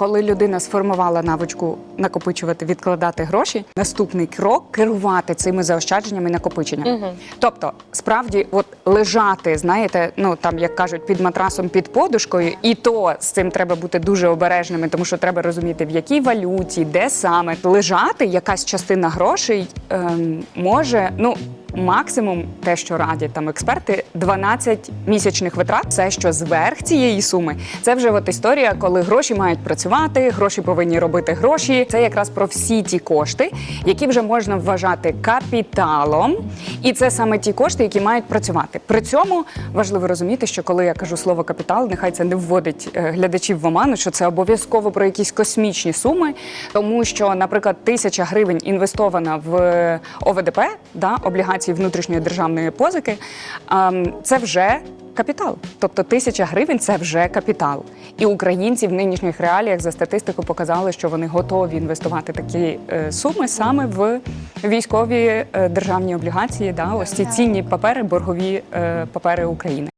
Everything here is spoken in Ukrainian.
Коли людина сформувала навичку накопичувати, відкладати гроші, наступний крок керувати цими заощадженнями і накопиченням. Тобто, справді, от лежати, знаєте, ну там як кажуть, під матрасом, під подушкою, і то з цим треба бути дуже обережними, тому що треба розуміти, в якій валюті, де саме лежати, якась частина грошей ем, може, ну. Максимум, те, що радять там експерти, 12 місячних витрат. Все, що зверх цієї суми, це вже от історія, коли гроші мають працювати, гроші повинні робити гроші. Це якраз про всі ті кошти, які вже можна вважати капіталом, і це саме ті кошти, які мають працювати. При цьому важливо розуміти, що коли я кажу слово капітал, нехай це не вводить е, глядачів в оману, що це обов'язково про якісь космічні суми, тому що, наприклад, тисяча гривень інвестована в ОВДП, да, облігації внутрішньої державної позики, ем, це вже. Капітал, тобто тисяча гривень це вже капітал. І українці в нинішніх реаліях за статистику показали, що вони готові інвестувати такі е, суми саме в військові е, державні облігації, да, ось ці цінні папери, боргові е, папери України.